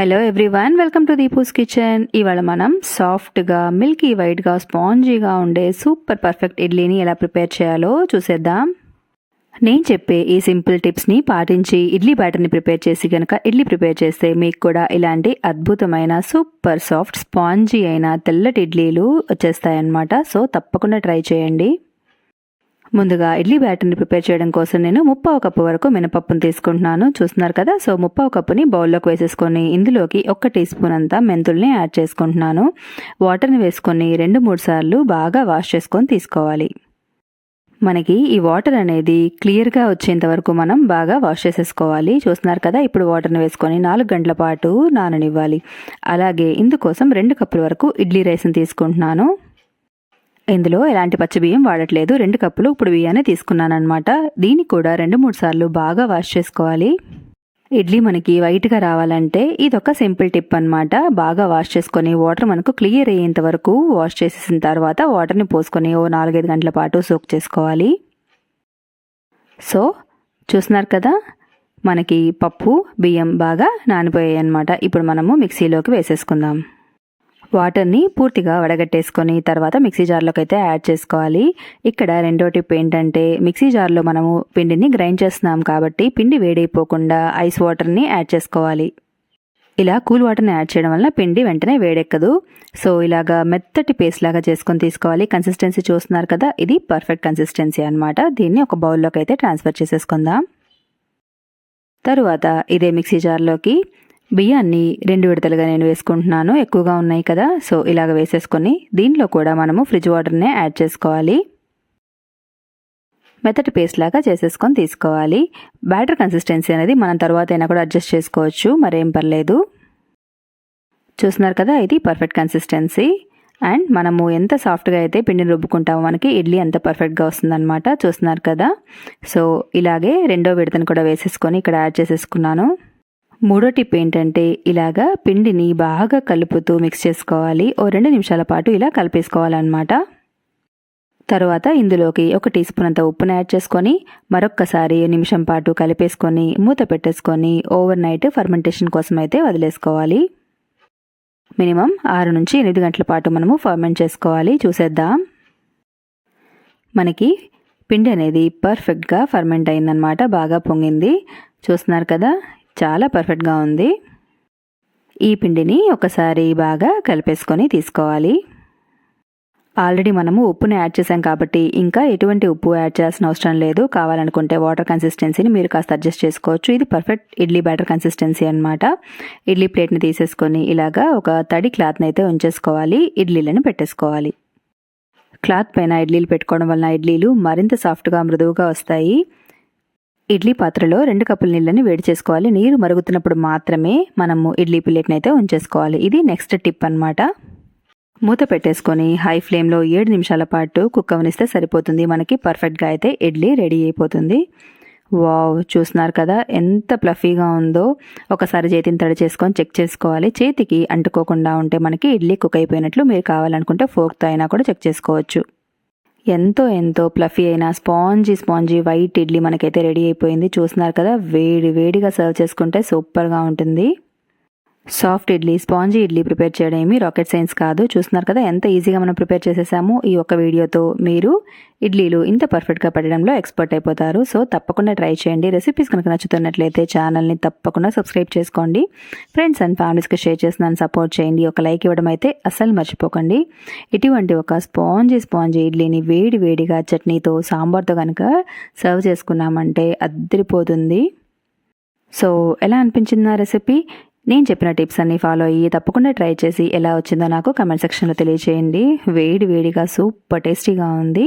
Hello everyone welcome to Deepu's kitchen ఇవాళ మనం సాఫ్ట్గా మిల్కీ వైట్గా స్పాంజీగా ఉండే సూపర్ పర్ఫెక్ట్ ఇడ్లీని ఎలా ప్రిపేర్ చేయాలో చూసేద్దాం. నేను చెప్పే ఈ సింపుల్ టిప్స్ని పాటించి ఇడ్లీ బ్యాటర్ని ప్రిపేర్ చేసి కనుక ఇడ్లీ ప్రిపేర్ చేస్తే మీకు కూడా ఇలాంటి అద్భుతమైన సూపర్ సాఫ్ట్ స్పాంజీ అయిన తెల్లటి ఇడ్లీలు వచ్చేస్తాయన్నమాట. సో తప్పకుండా ట్రై చేయండి. ముందుగా ఇడ్లీ బ్యాటర్ని ప్రిపేర్ చేయడం కోసం నేను ముప్పావు కప్పు వరకు మినపప్పును తీసుకుంటున్నాను. చూస్తున్నారు కదా? సో ముప్పావు కప్పుని బౌల్లోకి వేసేసుకొని ఇందులోకి ఒక్క టీ స్పూన్ అంతా మెంతుల్ని యాడ్ చేసుకుంటున్నాను. వాటర్ని వేసుకొని రెండు మూడు సార్లు బాగా వాష్ చేసుకొని తీసుకోవాలి. మనకి ఈ వాటర్ అనేది క్లియర్గా వచ్చేంత వరకు మనం బాగా వాష్ చేసేసుకోవాలి. చూస్తున్నారు కదా? ఇప్పుడు వాటర్ని వేసుకొని నాలుగు గంటల పాటు నాననివ్వాలి. అలాగే ఇందుకోసం రెండు కప్పుల వరకు ఇడ్లీ రైస్ని తీసుకుంటున్నాను. ఇందులో ఎలాంటి పచ్చి బియ్యం వాడట్లేదు. రెండు కప్పులు ఇప్పుడు బియ్యాన్ని తీసుకున్నాను అనమాట దీన్ని కూడా రెండు మూడు సార్లు బాగా వాష్ చేసుకోవాలి. ఇడ్లీ మనకి వైట్గా రావాలంటే ఇదొక సింపుల్ టిప్ అనమాట బాగా వాష్ చేసుకొని వాటర్ మనకు క్లియర్ అయ్యేంత వరకు వాష్ చేసేసిన తర్వాత వాటర్ని పోసుకొని ఓ నాలుగైదు గంటల పాటు సోక్ చేసుకోవాలి. సో చూస్తున్నారు కదా? మనకి పప్పు బియ్యం బాగా నానిపోయాయి అనమాట ఇప్పుడు మనము మిక్సీలోకి వేసేసుకుందాం. వాటర్ని పూర్తిగా వడగట్టేసుకొని తర్వాత మిక్సీ జార్లోకి అయితే యాడ్ చేసుకోవాలి. ఇక్కడ రెండో టిప్ ఏంటంటే మిక్సీ జార్లో మనము పిండిని గ్రైండ్ చేస్తున్నాం కాబట్టి పిండి వేడైపోకుండా ఐస్ వాటర్ని యాడ్ చేసుకోవాలి. ఇలా కూల్ వాటర్ని యాడ్ చేయడం వల్ల పిండి వెంటనే వేడెక్కదు. సో ఇలాగా మెత్తటి పేస్ట్ లాగా చేసుకొని తీసుకోవాలి. కన్సిస్టెన్సీ చూస్తున్నారు కదా ఇది పర్ఫెక్ట్ కన్సిస్టెన్సీ అనమాట దీన్ని ఒక బౌల్లోకి అయితే ట్రాన్స్ఫర్ చేసేసుకుందాం. తరువాత ఇదే మిక్సీ జార్లోకి బియ్యాన్ని రెండు విడతలుగా నేను వేసుకుంటున్నాను. ఎక్కువగా ఉన్నాయి కదా సో ఇలాగ వేసేసుకొని దీంట్లో కూడా మనము ఫ్రిడ్జ్ వాటర్నే యాడ్ చేసుకోవాలి. మెత్తటి పేస్ట్ లాగా చేసేసుకొని తీసుకోవాలి. బ్యాటర్ కన్సిస్టెన్సీ అనేది మనం తర్వాత అయినా కూడా అడ్జస్ట్ చేసుకోవచ్చు మరేం పర్లేదు. చూస్తున్నారు కదా ఇది పర్ఫెక్ట్ కన్సిస్టెన్సీ. అండ్ మనము ఎంత సాఫ్ట్గా అయితే పిండిని రుబ్బుకుంటామో మనకి ఇడ్లీ అంత పర్ఫెక్ట్గా వస్తుందన్నమాట. చూస్తున్నారు కదా సో ఇలాగే రెండో విడతను కూడా వేసేసుకొని ఇక్కడ యాడ్ చేసేసుకున్నాను. మూడో టిప్ ఏంటంటే ఇలాగా పిండిని బాగా కలుపుతూ మిక్స్ చేసుకోవాలి. ఓ రెండు నిమిషాల పాటు ఇలా కలిపేసుకోవాలన్నమాట. తర్వాత ఇందులోకి ఒక టీ స్పూన్ అంత ఉప్పును యాడ్ చేసుకొని మరొక్కసారి నిమిషం పాటు కలిపేసుకొని మూత పెట్టేసుకొని ఓవర్ నైట్ ఫర్మెంటేషన్ కోసం అయితే వదిలేసుకోవాలి. మినిమం ఆరు నుంచి ఎనిమిది గంటల పాటు మనము ఫర్మెంట్ చేసుకోవాలి. చూసేద్దాం. మనకి పిండి అనేది పర్ఫెక్ట్గా ఫర్మెంట్ అయిందనమాట బాగా పొంగింది. చూస్తున్నారు కదా? చాలా పర్ఫెక్ట్గా ఉంది. ఈ పిండిని ఒకసారి బాగా కలిపేసుకొని తీసుకోవాలి. ఆల్రెడీ మనము ఉప్పుని యాడ్ చేసాం కాబట్టి ఇంకా ఎటువంటి ఉప్పు యాడ్ చేయాల్సిన అవసరం లేదు. కావాలనుకుంటే వాటర్ కన్సిస్టెన్సీని మీరు కాస్త అడ్జస్ట్ చేసుకోవచ్చు. ఇది పర్ఫెక్ట్ ఇడ్లీ బ్యాటర్ కన్సిస్టెన్సీ అనమాట ఇడ్లీ ప్లేట్ని తీసేసుకొని ఇలాగా ఒక తడి క్లాత్ని అయితే ఉంచేసుకోవాలి. ఇడ్లీలను పెట్టేసుకోవాలి. క్లాత్ పైన ఇడ్లీలు పెట్టుకోవడం వలన ఇడ్లీలు మరింత సాఫ్ట్గా మృదువుగా వస్తాయి. ఇడ్లీ పాత్రలో రెండు కప్పుల నీళ్ళని వేడి చేసుకోవాలి. నీరు మరుగుతున్నప్పుడు మాత్రమే మనము ఇడ్లీ ప్లేట్ని అయితే ఉంచేసుకోవాలి ఇది నెక్స్ట్ టిప్ అనమాట మూత పెట్టేసుకొని హై ఫ్లేమ్లో ఏడు నిమిషాల పాటు కుక్ అవనిస్తే సరిపోతుంది. మనకి పర్ఫెక్ట్గా అయితే ఇడ్లీ రెడీ అయిపోతుంది. వావ్ చూస్తున్నారు కదా ఎంత ప్లఫీగా ఉందో. ఒకసారి చేతిని తడి చేసుకొని చెక్ చేసుకోవాలి. చేతికి అంటుకోకుండా ఉంటే మనకి ఇడ్లీ కుక్ అయిపోయినట్లు మీరు కావాలనుకుంటే ఫోర్క్తో అయినా కూడా చెక్ చేసుకోవచ్చు. ఎంతో ఎంతో ప్లఫీ అయిన స్పాంజీ స్పాంజీ వైట్ ఇడ్లీ మనకైతే రెడీ అయిపోయింది. చూస్తున్నారు కదా వేడి వేడిగా సర్వ్ చేసుకుంటే సూపర్గా ఉంటుంది. Soft idli spongy idli prepare చేయడం ఏమి రాకెట్ సైన్స్ కాదు. చూస్తున్నారు కదా ఎంత ఈజీగా మనం ప్రిపేర్ చేసేసాము ఈ ఒక్క వీడియోతో మీరు ఇడ్లీలు ఇంత పర్ఫెక్ట్గా పెట్టడంలో ఎక్స్పర్ట్ అయిపోతారు. సో తప్పకుండా ట్రై చేయండి. రెసిపీస్ కనుక నచ్చుతున్నట్లయితే ఛానల్ని తప్పకుండా సబ్స్క్రైబ్ చేసుకోండి. ఫ్రెండ్స్ అండ్ ఫ్యామిలీస్కి షేర్ చేసి సపోర్ట్ చేయండి. ఒక లైక్ ఇవ్వడం అయితే అస్సలు మర్చిపోకండి. ఇటువంటి ఒక స్పాంజీ స్పాంజీ ఇడ్లీని వేడి వేడిగా చట్నీతో సాంబార్తో కనుక సర్వ్ చేసుకున్నామంటే అద్దరిపోతుంది సో ఎలా అనిపించింది నా రెసిపీ? నేను చెప్పిన టిప్స్ అన్ని ఫాలో అయ్యి తప్పకుండా ట్రై చేసి ఎలా వచ్చిందో నాకు కమెంట్ సెక్షన్లో తెలియజేయండి వేడి వేడిగా సూపర్ టేస్టీగా ఉంది.